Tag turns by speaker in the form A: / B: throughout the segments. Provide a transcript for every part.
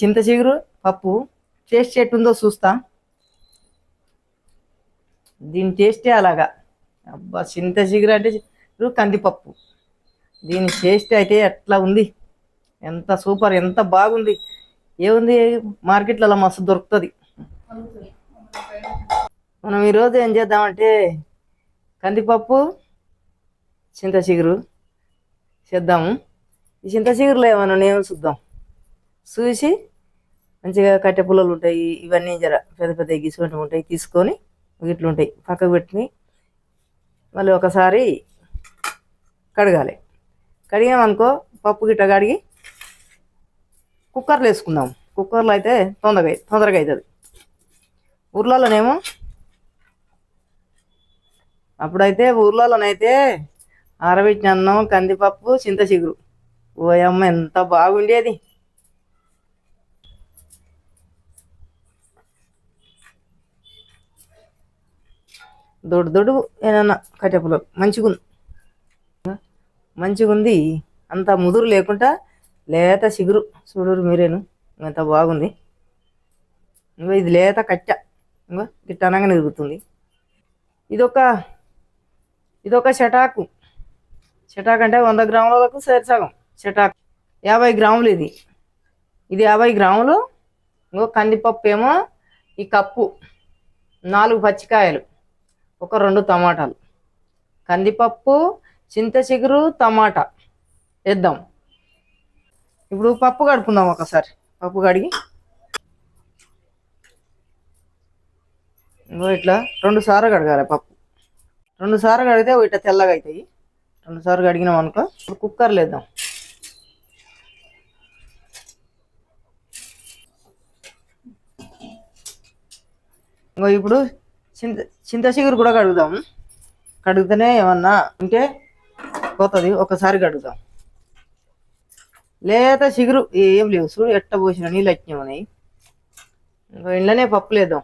A: చింత చిగురు పప్పు. టేస్ట్ ఎట్టుందో చూస్తా. దీని టేస్టే అలాగా. అబ్బా చింత చిగురు అంటే కందిపప్పు. దీని టేస్ట్ అయితే ఎట్లా ఉంది? ఎంత సూపర్ ఎంత బాగుంది. ఏముంది? మార్కెట్లలో మస్తు దొరుకుతుంది. మనం ఈరోజు ఏం చేద్దామంటే కందిపప్పు చింత చిగురు చేద్దాము. ఈ చింత చిగురులో ఏమైనా నేను చూద్దాం. చూసి మంచిగా కట్టె పుల్లలు ఉంటాయి ఇవన్నీ జర పెద్ద పెద్ద గీసుకుంటూ ఉంటాయి తీసుకొని ఇట్లు ఉంటాయి పక్కకు పెట్టుకుని మళ్ళీ ఒకసారి కడగాలి. కడిగామనుకో పప్పు గిట్ట కడిగి కుక్కర్లో వేసుకుందాం. కుక్కర్లో అయితే తొందరగా తొందరగా అవుతుంది. ఊర్లలోనేమో అప్పుడైతే ఊర్లలోనైతే ఆరబెట్టిన అన్నం కందిపప్పు చింత చిగురు ఓయమ్మ ఎంత బాగుండేది. దొడ్డు దొడ్డు ఏమన్నా కట్టెపులు మంచిగుంది. మంచిగుంది. అంత ముదురు లేకుండా లేత చిగురు. చూడరు మీరేను. ఎంత బాగుంది. ఇంకా ఇది లేత కట్ట. ఇంకా గిట్టనంగా నిరుగుతుంది ఇదొక ఇదొక చటాకు. చటాకు అంటే వంద గ్రాములకు సగం. చటాకు. యాభై గ్రాములు ఇది. ఇది యాభై గ్రాములు. ఇంకో కందిపప్పు ఏమో ఈ కప్పు. నాలుగు పచ్చికాయలు. ఒక రెండు టమాటాలు. కందిపప్పు చింత చిగురు టమాటా. వేద్దాం. ఇప్పుడు పప్పు కడుపుకుందాం ఒకసారి. పప్పు కడిగి. ఇట్లా రెండు సార్లు కడగాలి పప్పు. రెండు సార్లు కడిగితే ఇట్లా తెల్లగా అవుతాయి రెండు సార్లు కడిగినాం అనుకో ఇప్పుడు కుక్కర్లో వేద్దాం. ఇంకో ఇప్పుడు చింత చింత చిగురు కూడా కడుగుదాం. కడిగితేనే ఏమన్నా ఉంటే పోతుంది ఒకసారి కడుగుదాం. లేత చిగురు ఏం లేవు. చూడు ఎట్ట పోసిన నీళ్ళు వచ్చినామని ఇంకో ఇంట్లోనే పప్పు లేద్దాం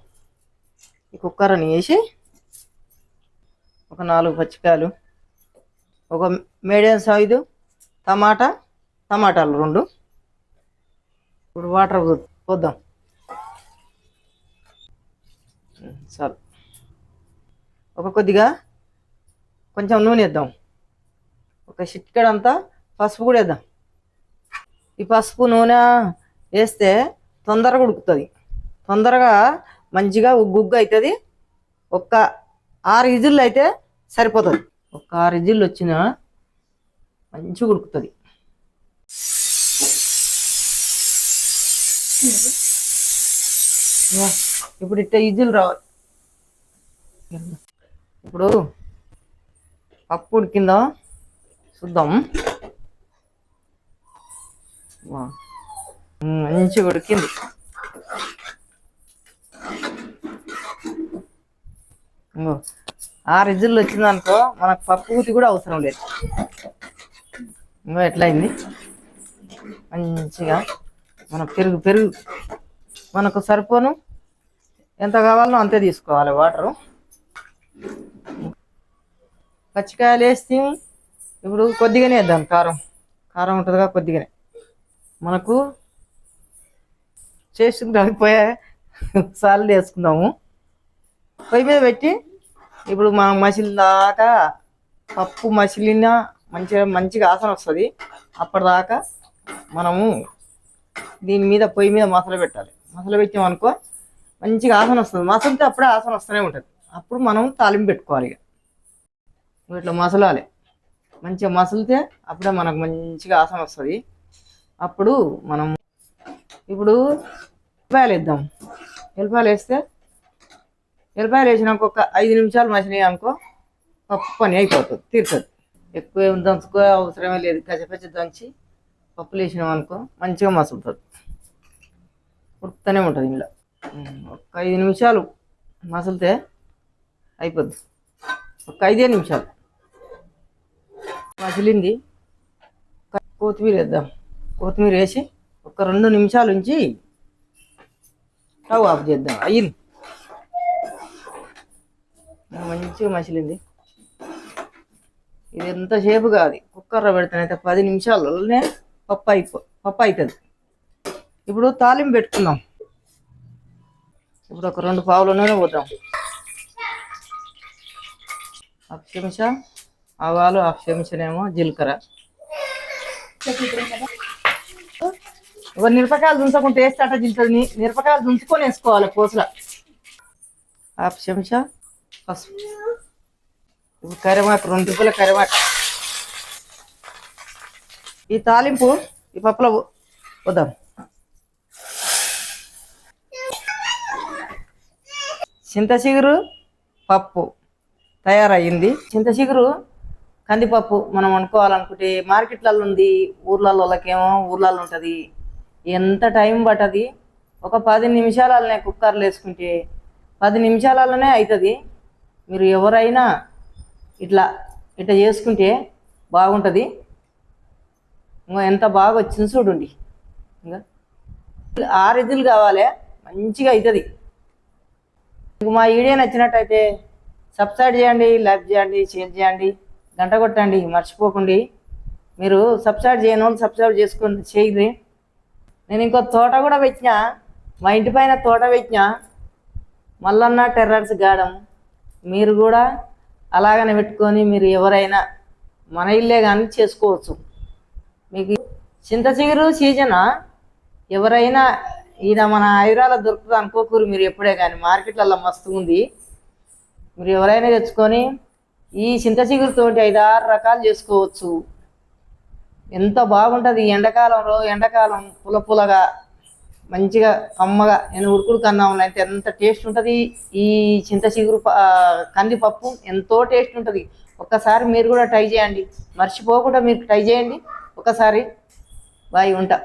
A: ఈ కుక్కర్ అని వేసి ఒక నాలుగు పచ్చికాయలు ఒక మీడియం సైజు టమాటా టమాటాలు రెండు. ఇప్పుడు వాటర్ పోద్దాం. చాలు ఒక కొద్దిగా కొంచెం నూనె వేద్దాం. ఒక చిటికెడంతా పసుపు కూడా వేద్దాం. ఈ పసుపు నూనె వేస్తే తొందరగా ఉడుకుతుంది. తొందరగా మంచిగా గుగ్గు అవుతుంది ఒక్క ఆరు ఇజిల్లు అయితే సరిపోతుంది. ఒక ఆరు ఇజిల్లు వచ్చిన మంచిగా ఉడుకుతుంది. ఇప్పుడు ఇట్ట ఇజులు రావాలి. ఇప్పుడు పప్పు ఉడికిందా చూద్దాం. వా, మంచిగా ఉడికింది. ఆ రిజల్ట్ వచ్చిందనుకో మనకు పప్పు ఊతి కూడా అవసరం లేదు. ఇంకో ఎట్లయింది? మంచిగా మన పెరుగు పెరుగు. మనకు సరిపోను. ఎంత కావాలనో అంతే తీసుకోవాలి వాటరు. పచ్చికాయలు వేస్తే ఇప్పుడు కొద్దిగానే వేద్దాం కారం. కారం ఉంటుందిగా కొద్దిగానే. మనకు చేసి పోయే సార్లు వేసుకుందాము. పొయ్యి మీద పెట్టి ఇప్పుడు మనం మసిలి దాకా పప్పు మసిలిన మంచిగా మంచిగా ఆసన వస్తుంది. అప్పటిదాకా మనము దీని మీద పొయ్యి మీద మసలు పెట్టాలి. మసలు పెట్టామనుకో మంచిగా ఆసన వస్తుంది. మసలితే అప్పుడే ఆసన వస్తూనే ఉంటుంది. అప్పుడు మనం తాలింపు పెట్టుకోవాలి ఇక. ఇట్లా మసలాలి. మంచిగా మసలితే అప్పుడే మనకు మంచిగా ఆసన వస్తుంది. అప్పుడు మనం ఇప్పుడు ఎల్లిపాయలు వేద్దాం. ఎల్లిపాయలు వేస్తే ఎల్లిపాయలు వేసినాక ఒక ఐదు నిమిషాలు మసినాయి అనుకో పప్పు పని అయిపోతుంది తీరుతుంది. ఎక్కువ ఏం దంచుకో అవసరమే లేదు కచ్చపచ్చ దంచి పప్పులు వేసినాం అనుకో మంచిగా మసులుతుంది. ఉడుకుతూనే ఉంటుంది ఇంట్లో. ఒక ఐదు నిమిషాలు మసిలితే అయిపోద్ది. ఒక ఐదే నిమిషాలు. మసిలింది కొత్తిమీర వేద్దాం. కొత్తిమీర వేసి ఒక రెండు నిమిషాలు ఉంచి స్టవ్ ఆఫ్ చేద్దాం. అయ్యింది. మంచిగా మసిలింది. ఇది ఎంతసేపు కాదు. కుక్కర్లో పెడితేనైతే పది నిమిషాలలోనే పప్పు అయిపో పప్పు అవుతుంది ఇప్పుడు తాలింపు పెట్టుకుందాం. ఇప్పుడు ఒక రెండు పావుల నూనె పోద్దాం. హాఫ్ చెంచా ఆవాలు హాఫ్ జీలకర్ర. మిరపకాయలు దుంచకుండా టేస్ట్ అట్ట తింటుంది. మిరపకాయలు దుంచుకొని వేసుకోవాలి పూసల హాఫ్ చెంచా పసుపు. ఇప్పుడు రెండు పూల కరివేపాకు. ఈ తాలింపు ఈ పప్పులో వద్దాం. చింత చిగురు పప్పు తయారయ్యింది. చింత చిగురు కందిపప్పు మనం వండుకోవాలనుకుంటే మార్కెట్లలో ఉంది ఊర్లలోకేమో ఊర్లలో ఉంటుంది. ఎంత టైం పట్టది? ఒక పది నిమిషాలనే కుక్కర్లు వేసుకుంటే పది నిమిషాలలోనే అవుతుంది మీరు ఎవరైనా ఇట్లా ఇట్లా చేసుకుంటే బాగుంటుంది. ఇంకా ఎంత బాగా వచ్చింది చూడండి. ఇంకా ఆరు కావాలి మంచిగా అవుతుంది మీకు మా వీడియో నచ్చినట్టయితే సబ్స్క్రైబ్ చేయండి లైక్ చేయండి షేర్ చేయండి. గంట కొట్టండి మర్చిపోకండి. మీరు సబ్స్క్రైబ్ చేయను సబ్స్క్రైబ్ చేసుకోండి చేయండి. నేను ఇంకో తోట కూడా పెట్టినా మా ఇంటి పైన తోట పెట్టినా మల్లన్న టెర్రర్స్ గాడం మీరు కూడా అలాగనే పెట్టుకొని మీరు ఎవరైనా మన ఇల్లే కానీ చేసుకోవచ్చు. మీకు చింత చిగురు సీజనా? ఎవరైనా ఈడ మన ఐరాల దొరుకుతుంది అనుకోకూరు మీరు ఎప్పుడే కానీ. మార్కెట్లలో మస్తు ఉంది. మీరు ఎవరైనా తెచ్చుకొని ఈ చింత చిగురుతోటి ఐదు ఆరు రకాలు చేసుకోవచ్చు. ఎంత బాగుంటుంది ఎండాకాలంలో ఎండాకాలం పుల పులగా మంచిగా కమ్మగా. నేను ఉడుకుడు కన్నాం అయితే ఎంత టేస్ట్ ఉంటుంది ఈ చింత చిగురు కందిపప్పు? ఎంతో టేస్ట్ ఉంటుంది. ఒక్కసారి మీరు కూడా ట్రై చేయండి. మర్చిపోకుండా మీరు ట్రై చేయండి. ఒకసారి బాయ్ ఉంటా.